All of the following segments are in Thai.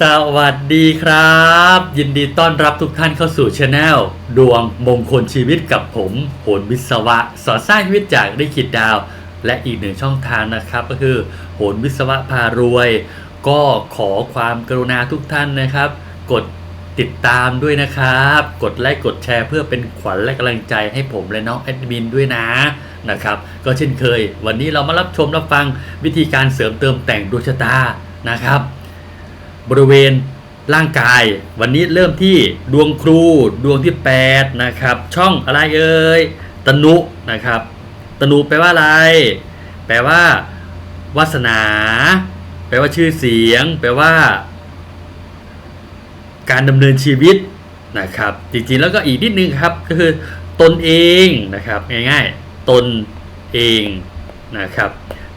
สวัสดีครับ ยินดีต้อนรับทุกท่านเข้าสู่ช anel ดวงมงคลชีวิตกับผมโหนวิศวะ สอนสร้างชีวิตจากได้ขีดดาว และอีกหนึ่งช่องทางนะครับ ก็คือโหนวิศวะพารวย ก็ขอความกรุณาทุกท่านนะครับ กดติดตามด้วยนะครับ กดไลค์กดแชร์เพื่อเป็นขวัญและกำลังใจให้ผมและน้องแอดมินด้วยนะนะครับ ก็เช่นเคย วันนี้เรามารับชมรับฟังวิธีการเสริมเติมแต่งดวงชะตานะครับ บริเวณร่างกาย วันนี้เริ่มที่ดวงครูดวงที่ 8 นะครับ ช่องอะไรเอ่ยตนุนะครับ ตนุแปลว่าอะไร แปลว่าวาสนา แปลว่าชื่อเสียง แปลว่า การดำเนินชีวิตนะครับ จริงๆแล้วก็อีกนิดนึงครับ ก็คือตนเองนะครับ ง่ายๆ ตนเองนะครับ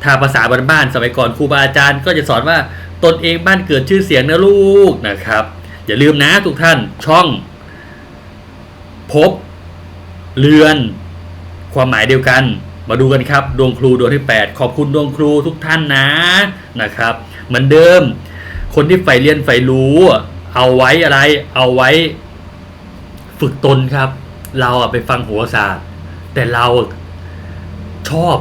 ถ้าภาษาบ้านๆสมัยก่อนครูบาอาจารย์ก็จะสอนว่า ตนเองบ้านเกิดชื่อเสียงนะลูกนะครับ อย่าลืมนะทุกท่านช่อง พบ เรือน ความหมายเดียวกัน มาดูกันครับ ดวงครูดวงที่ 8 ขอบคุณดวงครูทุกท่านนะนะครับ เหมือนเดิม คนที่ใฝ่เรียนใฝ่รู้ เอาไว้อะไร เอาไว้ ฝึกตนครับ เราอะไปฟังหัวศาสตร์ แต่เราชอบ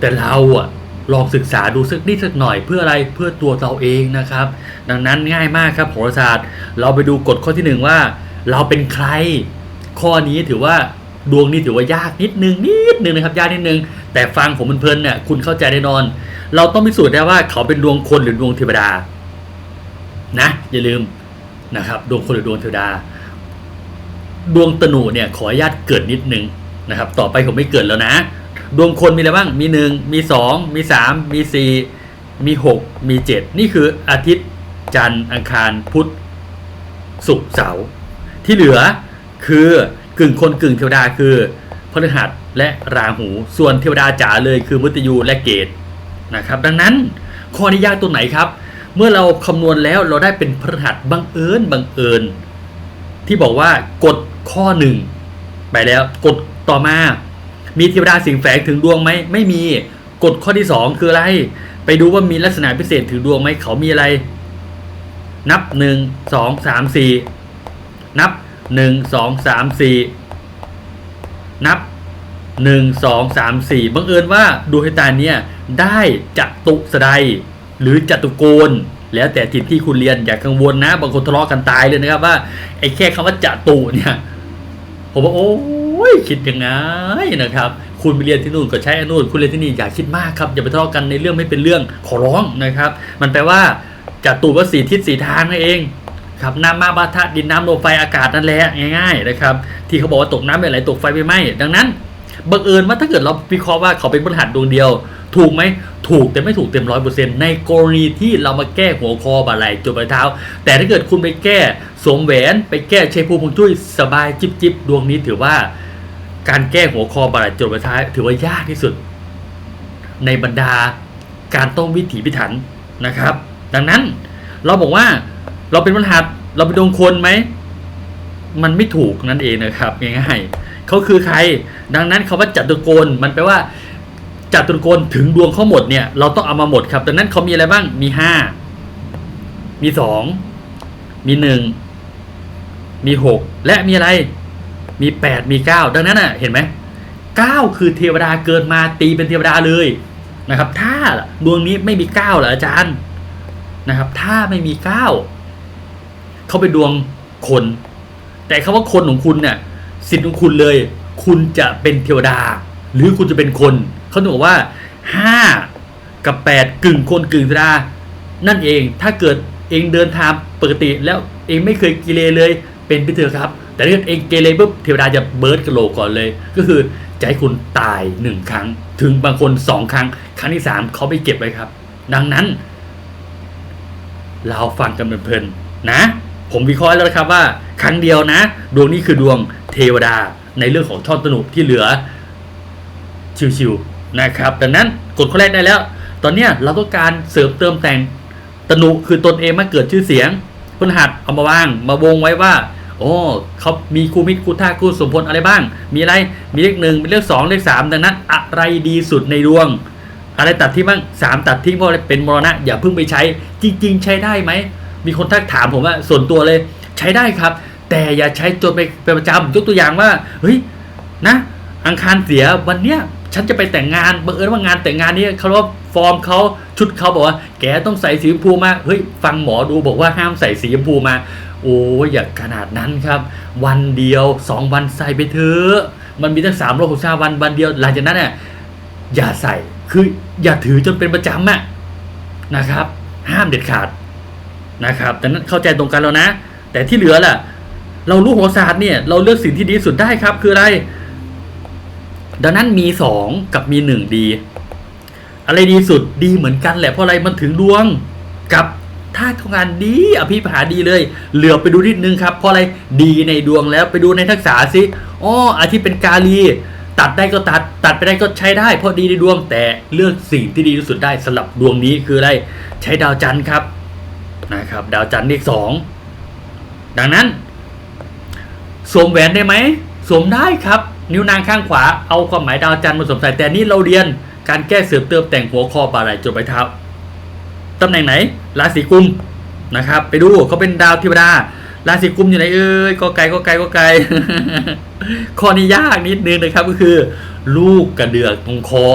แต่เราอะ ลองศึกษาดูสักนิดสักหน่อยเพื่ออะไรเพื่อตัวเราเองนะครับ ดังนั้นง่ายมากครับโหราศาสตร์ เราไปดูกฎข้อที่หนึ่งว่า เราเป็นใคร ข้อนี้ถือว่าดวงนี้ถือว่ายากนิดนึงนิดนึงนะครับยากนิดนึง แต่ฟังผมเพลินๆเนี่ยคุณเข้าใจแน่นอน เราต้องพิสูจน์ได้ว่าเขาเป็นดวงคนหรือดวงเทวดานะอย่าลืมนะครับดวงคนหรือดวงเทวดา ดวงตนูเนี่ยขออนุญาตเกิดนิดนึงนะครับ ต่อไปผมไม่เกิดแล้วนะ ดวงคนมีอะไรบ้าง มีหนึ่งมีสองมีสามมีสี่มีหกมีเจ็ดนี่คืออาทิตย์จันทร์อังคารพุธศุกร์เสาร์ที่เหลือคือกึ่งคนกึ่งเทวดาคือพฤหัสและราหู ส่วนเทวดาจ๋าเลยคือมุตยูและเกตนะครับ ดังนั้นข้อนี้ยากตัวไหนครับ เมื่อเราคำนวณแล้วเราได้เป็นพฤหัสบังเอิญบังเอิญ ที่บอกว่ากฎข้อหนึ่งไปแล้วกฎต่อมา มีเทวดาสิงแฝงถึงดวงไหมไม่มีกฎข้อที่สองคืออะไร ไปดูว่ามีลักษณะพิเศษถึงดวงไหมเขามีอะไร นับหนึ่งสองสามสี่นับหนึ่งสองสามสี่นับหนึ่งสองสามสี่บังเอิญว่าดวงชะตาเนี่ยได้จัตุสดายหรือจัตุโกนแล้วแต่ทิศที่คุณเรียนอย่ากังวลนะ บางคนทะเลาะกันตายเลยนะครับว่าไอ้แค่คำว่าจัตุเนี่ย ผมว่าโอ้ ยคิดยังไงนะครับ คุณไปเรียนที่นู่นก็ใช้อันนู่นคุณเรียนที่นี่อย่าคิดมากครับอย่าไปทะเลาะกันในเรื่องไม่เป็นเรื่องขอร้องนะครับ มันแปลว่าจัตุว่าสีทิศสีทางนั่นเองครับน้ำมาบาทะดินน้ำลมไฟอากาศนั่นแหละง่ายๆนะครับ ที่เขาบอกว่าตกน้ำไม่ไหลตกไฟไม่ไหมดังนั้นบังเอิญว่าถ้าเกิดเราวิเคราะห์ว่าเขาเป็นพฤหัสดวงเดียว ถูกไหมถูกแต่ไม่ถูกเต็มร้อยเปอร์เซ็นต์ในกรณีที่เรามาแก้หัวคอบาไหลจุดปลายเท้า แต่ถ้าเกิดคุณไปแก้สวมแหวนไปแก้ใช้ภูมิฮวงจุ้ยสบายจิบจิบดวงนี้ถือว่า การแก้หัวคอบาไหลจุดปลายเท้าย ถือว่ายากที่สุด ในบรรดาการต้องวิถีพิถันนะครับ ดังนั้นเราบอกว่าเราเป็นพฤหัสเราเป็นดวงคนไหม มันไม่ถูกนั่นเองนะครับง่ายๆเขาคือใคร ดังนั้นคาว่าจัตุโกนมันแปลว่าจัตุโกนถึงดวงเขาหมดเนี่ยเราต้องเอามาหมดครับ ดังนั้นเขามีอะไรบ้างมีห้ามีสองมีหนึ่งมีหกและมีอะไร มีแปดมีเก้าดังนั้นอะเห็นไหมเก้าคือเทวดาเกินมาตีเป็นเทวดาเลยนะครับ ถ้าดวงนี้ไม่มีเก้าเหรออาจารย์นะครับ ถ้าไม่มีเก้าเขาเป็นดวงคน แต่คำว่าคนของคุณเนี่ยสิทธิ์ของคุณเลย คุณจะเป็นเทวดา หรือคุณจะเป็นคนเขาบอกว่าห้ากับแปดกึ่งคนกึ่งเทวดา นั่นเองถ้าเกิดเองเดินทางปกติแล้วเองไม่เคยกิเลเลยเป็นไปเถอะครับ แต่ถ้าเกิดเองเกเรปุ๊บเทวดาจะเบิร์ดกระโหลกก่อนเลย ก็คือจะให้คุณตายหนึ่งครั้ง ถึงบางคนสองครั้ง ครั้งที่สามเขาไม่เก็บไว้ครับ ดังนั้น เราฟังกันเพลินๆนะ ผมวิเคราะห์แล้วนะครับว่า ครั้งเดียวนะ ดวงนี้คือดวงเทวดาในเรื่องของช่องตนุที่เหลือชิวๆนะครับดังนั้นกดข้อแรกได้แล้ว ตอนนี้เราต้องการเสริมเติมแต่งตนุคือตนเองมาเกิดชื่อเสียงพฤหัสเอามาวางมาวงไว้ว่า โอ้เขามีคู่มิตรคู่ท่าคู่สมพลอะไรบ้าง มีอะไรมีเลขหนึ่งมีเลขสองเลขสามดังนั้น อะไรดีสุดในดวง อะไรตัดทิ้งบ้างสามตัดทิ้งเพราะอะไรเป็นมรณะ อย่าเพิ่งไปใช้ จริง ๆ ใช้ได้ไหมมีคนทักถามผมว่าส่วนตัวเลยใช้ได้ครับ แต่อย่าใช้จนไปเป็นประจำยกตัวอย่างว่าเฮ้ยนะอังคารเสียวันเนี้ยฉันจะไปแต่งงานบังเอิญว่างานแต่งงานนี้เขาว่าฟอร์มเขาชุดเขาบอกว่า แกต้องใส่สีชมพูมาเฮ้ยฟังหมอดูบอกว่าห้ามใส่สีชมพูมา โอ้ยอย่าขนาดนั้นครับ วันเดียวสองวันใส่ไปเถอะมันมีตั้งสามร้อยหกสิบวันวันเดียวหลังจากนั้นน่ะอย่าใส่คืออย่าถือจนเป็นประจำอะนะครับ ห้ามเด็ดขาดนะครับแต่นั้นเข้าใจตรงกันแล้วนะ แต่ที่เหลือล่ะ เรารู้โหราศาสตร์เนี่ย เราเลือกสิ่งที่ดีสุดได้ครับ คืออะไร ดังนั้นมีสองกับมีหนึ่งดี อะไรดีสุดดีเหมือนกันแหละเพราะอะไรมันถึงดวงกับ ถ้าทำงานดีอภิปหาดีเลย เหลือไปดูนิดนึงครับ เพราะอะไรดีในดวงแล้วไปดูในทักษะสิอ๋ออาที่เป็นกาลี ตัดได้ก็ตัด ตัดไปได้ก็ใช้ได้ เพราะดีในดวงแต่เลือกสิ่งที่ดีที่สุดได้สำหรับดวงนี้คืออะไรใช้ดาวจันทร์ครับนะครับ ดาวจันทร์เลขสองดังนั้นสวมแหวนได้ไหมสวมได้ครับ นิ้วนางข้างขวาเอาความหมายดาวจันทร์มาสวมใส่แต่นี่เราเรียนการแก้เสริมเติมแต่งหัวคอบาไหลจนไปเท้า ตำแหน่งไหน ราศีกุมนะครับ ไปดูเขาเป็นดาวเทวดา ราศีกุมอยู่ไหนเอ้ยก็ไกลก็ไกลก็ไกลข้อนี้ยากนิดนึงนะครับก็คือ ลูกกระเดือกตรงคอ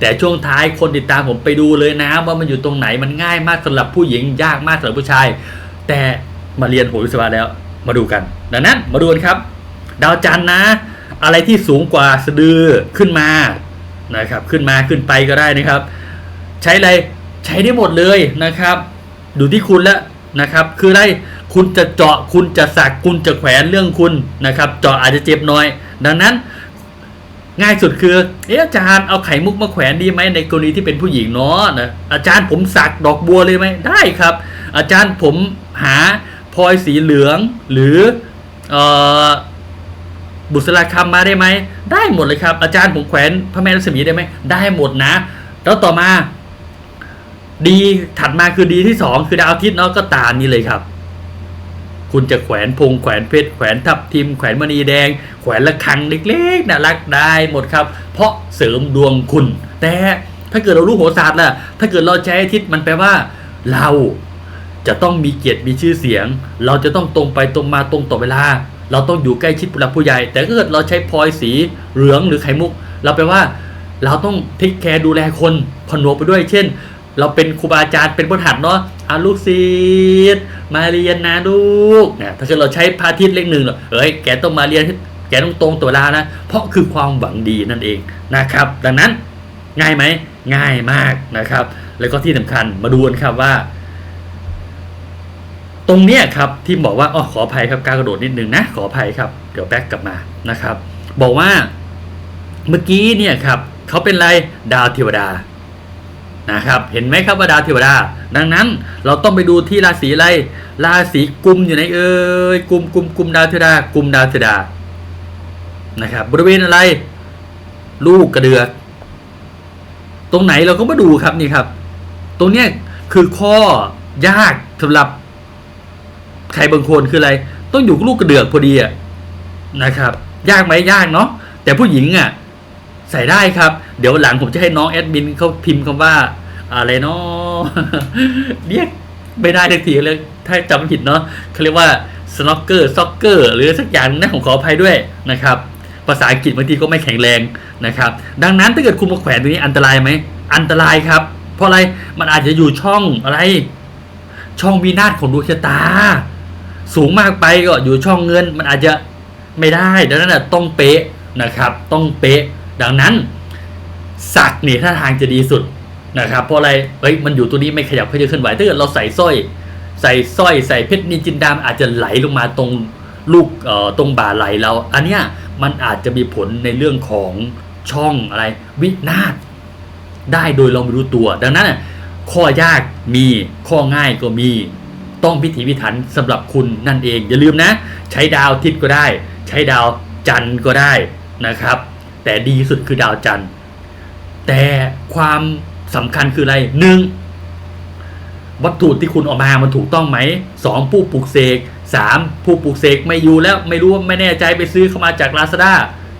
แต่ช่วงท้ายคนติดตามผมไปดูเลยนะ ว่ามันอยู่ตรงไหนมันง่ายมากสำหรับผู้หญิงยากมากสำหรับผู้ชาย แต่มาเรียนโหราศาสตร์แล้วมาดูกันดังนั้นมาดูกันครับ ดาวจันทร์นะ อะไรที่สูงกว่าสะดือขึ้นมานะครับ ขึ้นมาขึ้นไปก็ได้นะครับ ใช้อะไร ใช้ได้หมดเลยนะครับดูที่คุณแล้วนะครับ คืออะไรคุณจะเจาะคุณจะสักคุณจะแขวนเรื่องคุณนะครับ เจาะอาจจะเจ็บน้อย ดังนั้นง่ายสุดคือเอ๊ะอาจารย์เอาไข่มุกมาแขวนดีไหมในกรณีที่เป็นผู้หญิงเนาะนะอาจารย์ผมสักดอกบัวเลยไหมได้ครับ อาจารย์ผมหาพลอยสีเหลืองหรือเออบุษราคำมาได้ไหมได้หมดเลยครับ อาจารย์ผมแขวนพระแม่รัศมีได้ไหมได้หมดนะ แล้วต่อมา ดีถัดมาคือดีที่สองคือดาวอาทิตย์เนาะก็ตามนี้เลยครับ คุณจะแขวนพงแขวนเพชรแขวนทับทิมแขวนมณีแดง แขวนระฆังเล็กๆน่ารักได้หมดครับ เพราะเสริมดวงคุณ แต่ถ้าเกิดเรารู้โหราศาสตร์ล่ะถ้าเกิดเราใช้อาทิตย์มันแปลว่า เราจะต้องมีเกียรติมีชื่อเสียง เราจะต้องตรงไปตรงมาตรงต่อเวลา เราต้องอยู่ใกล้ชิดผู้หลักผู้ใหญ่ แต่ถ้าเกิดเราใช้พลอยสีเหลืองหรือไข่มุก เราแปลว่า เราต้องเทคแคร์ดูแลคนผนวกไปด้วยเช่น เราเป็นครูบาอาจารย์เป็นบทหัดเนาะอาลูกศิษย์มาเรียนนะลูกเนี่ยถ้าเกิดเราใช้พาทิตย์เลขหนึ่งเฮ้ยแกต้องมาเรียนแกต้องตรงตัวลานะเพราะคือความหวังดีนั่นเองนะครับ ดังนั้นง่ายไหมง่ายมากนะครับ แล้วก็ที่สำคัญมาดูกันครับว่า ตรงเนี้ยครับที่บอกว่าอ๋อขออภัยครับการกระโดดนิดนึงนะขออภัยครับเดี๋ยวแบ็กกลับมานะครับ บอกว่าเมื่อกี้เนี่ยครับเขาเป็นอะไรดาวเทวดา นะครับเห็นไหมครับว่าดาวเทวดา ดังนั้นเราต้องไปดูที่ราศีอะไรราศีกุมอยู่ไหนเอ่ยกุมกุมกุมดาวเทวดา กุมดาวเทวดานะครับบริเวณอะไร ลูกกระเดือกตรงไหนเราก็มาดูครับนี่ครับ ตรงเนี้ยคือข้อยากสำหรับใครบางคนคืออะไร ต้องอยู่กับลูกกระเดือกพอดีอะนะครับ ยากไหมยากเนาะแต่ผู้หญิงอะ ใส่ได้ครับ เดี๋ยวหลังผมจะให้น้องแอดมินเขาพิมพ์คำว่า อะไรเนาะเรียกไม่ได้ทักทีเลยถ้าจำผิดเนาะเขาเรียกว่าสโนเกอร์ซ็อกเกอร์หรือสักอย่างนะผมขออภัยด้วยนะครับภาษาอังกฤษบางทีก็ไม่แข็งแรงนะครับ ดังนั้นถ้าเกิดคุณมาแขวนตรงนี้อันตรายไหมอันตรายครับ เพราะอะไรมันอาจจะอยู่ช่องอะไร ช่องวินาศของดวงชะตา สูงมากไปก็อยู่ช่องเงินมันอาจจะไม่ได้ดังนั้นต้องเป๊ะนะครับ ต้องเป๊ะ ดังนั้นสักเนี่ยถ้าทางจะดีสุดนะครับเพราะอะไรเฮ้ยมันอยู่ตัวนี้ไม่ขยับเขยือเคลื่อนไหวถ้าเกิดเราใส่สร้อย ใส่สร้อยใส่เพชรนินจินดามอาจจะไหลลงมาตรงลูกเอ่อตรงบ่าไหลเรา อันเนี้ยมันอาจจะมีผลในเรื่องของช่องอะไร วินาศได้โดยเราไม่รู้ตัว ดังนั้นข้อยากมีข้อง่ายก็มี ต้องพิถีพิถันสำหรับคุณนั่นเอง อย่าลืมนะ ใช้ดาวทิตย์ก็ได้ ใช้ดาวจันทร์ก็ได้นะครับ แต่ดีสุดคือดาวจันทร์ แต่ความสำคัญคืออะไรหนึ่งวัตถุที่คุณออกมา มันถูกต้องไหมสองผู้ปลูกเสกสามผู้ปลูกเสกไม่อยู่แล้วไม่รู้ไม่แน่ใจไปซื้อเข้ามาจาก Lazada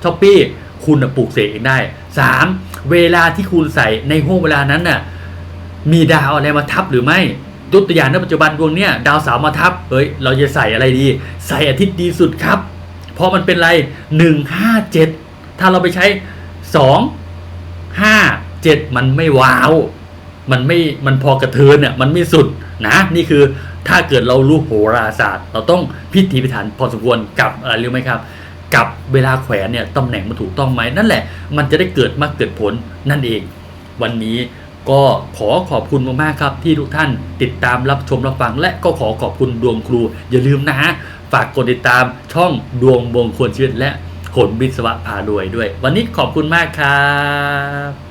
s h o p e e คุณปลูกเสกเองได้สามเวลาที่คุณใส่ในห่วงเวลานั้นน่ะ มีดาวอะไรมาทับหรือไม่ยกตัวอย่างในปัจจุบันดวงเนี้ยดาวเสาร์มาทับเฮ้ยเราจะใส่อะไรดี ใส่อาทิตย์ดีสุดครับ เพราะมันเป็นอะไรหนึ่งห้าเจ็ด ถ้าเราไปใช้สองห้าเจ็ดมันไม่ว้าว มันไม่มันพอกระเทือนเนี่ยมันไม่สุดนะนี่คือถ้าเกิดเรารู้โหราศาสตร์ เราต้องพิถีพิถันพอสมควรกับอะไรรู้ไหมครับ กับเวลาแขวนเนี่ยตำแหน่งมันถูกต้องไหมนั่นแหละ มันจะได้เกิดมาเกิดผลนั่นเอง วันนี้ก็ขอขอบคุณมากๆครับ ที่ทุกท่านติดตามรับชมรับฟัง และก็ขอขอบคุณดวงครู อย่าลืมนะฮะฝากกดติดตามช่องดวงบงควรชีวิตและ ขนวิศวะพารวยด้วย วันนี้ขอบคุณมากครับ